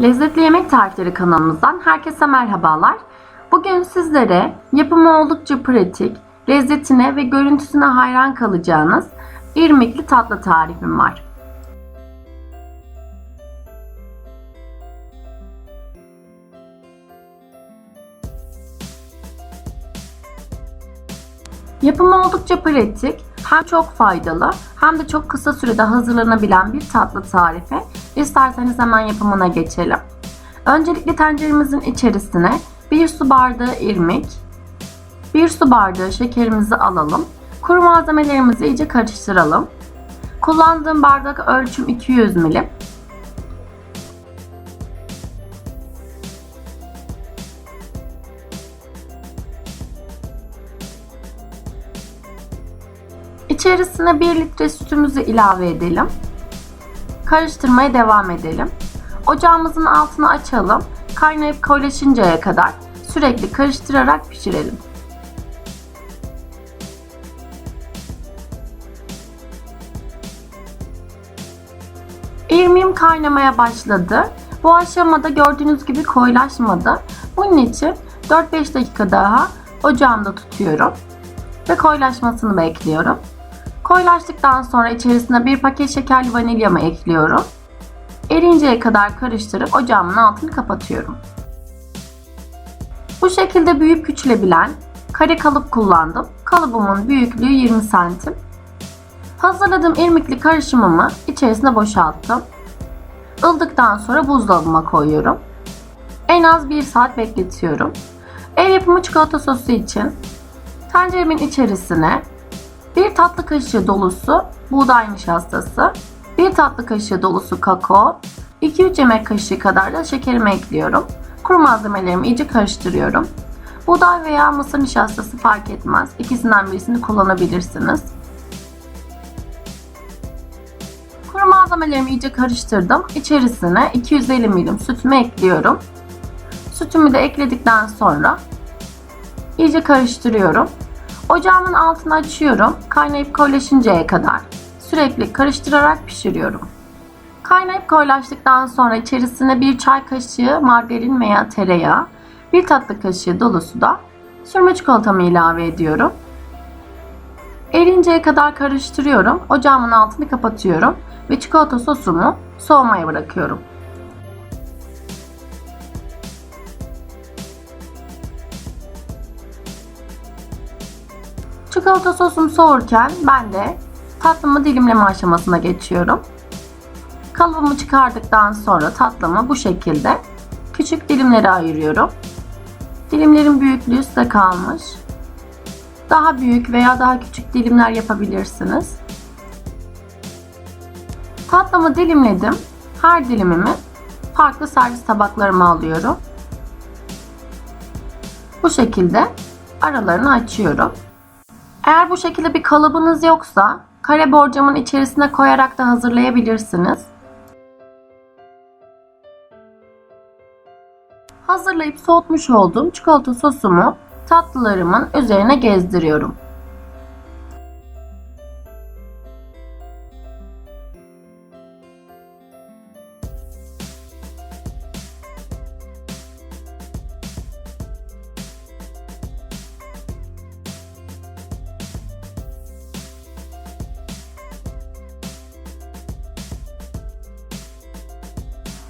Lezzetli Yemek Tarifleri kanalımızdan herkese merhabalar. Bugün sizlere yapımı oldukça pratik, lezzetine ve görüntüsüne hayran kalacağınız irmikli tatlı tarifim var. Yapımı oldukça pratik, hem çok faydalı hem de çok kısa sürede hazırlanabilen bir tatlı tarifi. İsterseniz hemen yapımına geçelim. Öncelikle tenceremizin içerisine 1 su bardağı irmik, 1 su bardağı şekerimizi alalım. Kuru malzemelerimizi iyice karıştıralım. Kullandığım bardak ölçüm 200 milim. İçerisine 1 litre sütümüzü ilave edelim. Karıştırmaya devam edelim. Ocağımızın altını açalım. Kaynayıp koyulaşıncaya kadar sürekli karıştırarak pişirelim. İrmiğim kaynamaya başladı. Bu aşamada gördüğünüz gibi koyulaşmadı. Bunun için 4-5 dakika daha ocağımda tutuyorum ve koyulaşmasını bekliyorum. Koyulaştıktan sonra içerisine bir paket şekerli vanilyamı ekliyorum. Erinceye kadar karıştırıp ocağımın altını kapatıyorum. Bu şekilde büyüyüp küçülebilen kare kalıp kullandım. Kalıbımın büyüklüğü 20 santim. Hazırladığım irmikli karışımımı içerisine boşalttım. Ildıktan sonra buzdolabıma koyuyorum. En az 1 saat bekletiyorum. Ev yapımı çikolata sosu için tenceremin içerisine 1 tatlı kaşığı dolusu buğday nişastası, 1 tatlı kaşığı dolusu kakao, 2-3 yemek kaşığı kadar da şekerimi ekliyorum. Kuru malzemelerimi iyice karıştırıyorum. Buğday veya mısır nişastası fark etmez. İkisinden birisini kullanabilirsiniz. Kuru malzemelerimi iyice karıştırdım. İçerisine 250 ml sütümü ekliyorum. Sütümü de ekledikten sonra iyice karıştırıyorum. Ocağımın altını açıyorum. Kaynayıp koyulaşıncaya kadar sürekli karıştırarak pişiriyorum. Kaynayıp koyulaştıktan sonra içerisine bir çay kaşığı margarin veya tereyağı, bir tatlı kaşığı dolusu da sürme çikolatamı ilave ediyorum. Erinceye kadar karıştırıyorum. Ocağımın altını kapatıyorum ve çikolata sosumu soğumaya bırakıyorum. Çikolata sosum soğurken ben de tatlımı dilimleme aşamasına geçiyorum. Kalıbımı çıkardıktan sonra tatlımı bu şekilde küçük dilimlere ayırıyorum. Dilimlerin büyüklüğü size kalmış. Daha büyük veya daha küçük dilimler yapabilirsiniz. Tatlımı dilimledim. Her dilimimi farklı servis tabaklarıma alıyorum. Bu şekilde aralarını açıyorum. Eğer bu şekilde bir kalıbınız yoksa kare borcamın içerisine koyarak da hazırlayabilirsiniz. Hazırlayıp soğutmuş olduğum çikolata sosumu tatlılarımın üzerine gezdiriyorum.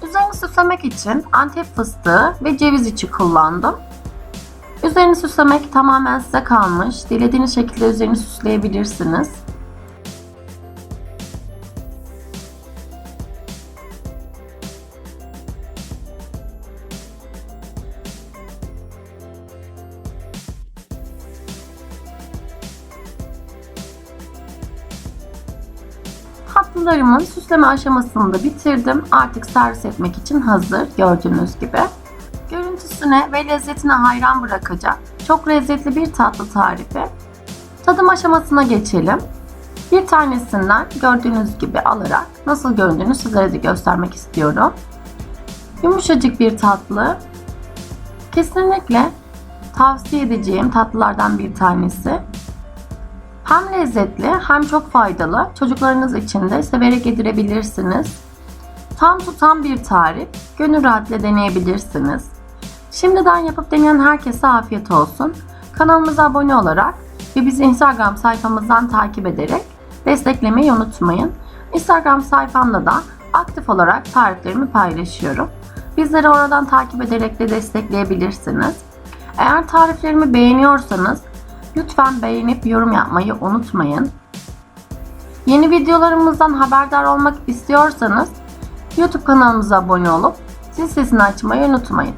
Üzerini süslemek için antep fıstığı ve ceviz içi kullandım. Üzerini süslemek tamamen size kalmış. Dilediğiniz şekilde üzerini süsleyebilirsiniz. Tatlılarımın süsleme aşamasını da bitirdim. Artık servis etmek için hazır gördüğünüz gibi. Görüntüsüne ve lezzetine hayran bırakacak çok lezzetli bir tatlı tarifi. Tadım aşamasına geçelim. Bir tanesinden gördüğünüz gibi alarak nasıl göründüğünü sizlere de göstermek istiyorum. Yumuşacık bir tatlı. Kesinlikle tavsiye edeceğim tatlılardan bir tanesi. Hem lezzetli hem çok faydalı. Çocuklarınız için de severek yedirebilirsiniz. Tam tutan bir tarif. Gönül rahatıyla deneyebilirsiniz. Şimdiden yapıp deneyen herkese afiyet olsun. Kanalımıza abone olarak ve bizi Instagram sayfamızdan takip ederek desteklemeyi unutmayın. Instagram sayfamda da aktif olarak tariflerimi paylaşıyorum. Bizleri oradan takip ederek de destekleyebilirsiniz. Eğer tariflerimi beğeniyorsanız lütfen beğenip yorum yapmayı unutmayın. Yeni videolarımızdan haberdar olmak istiyorsanız YouTube kanalımıza abone olup zil sesini açmayı unutmayın.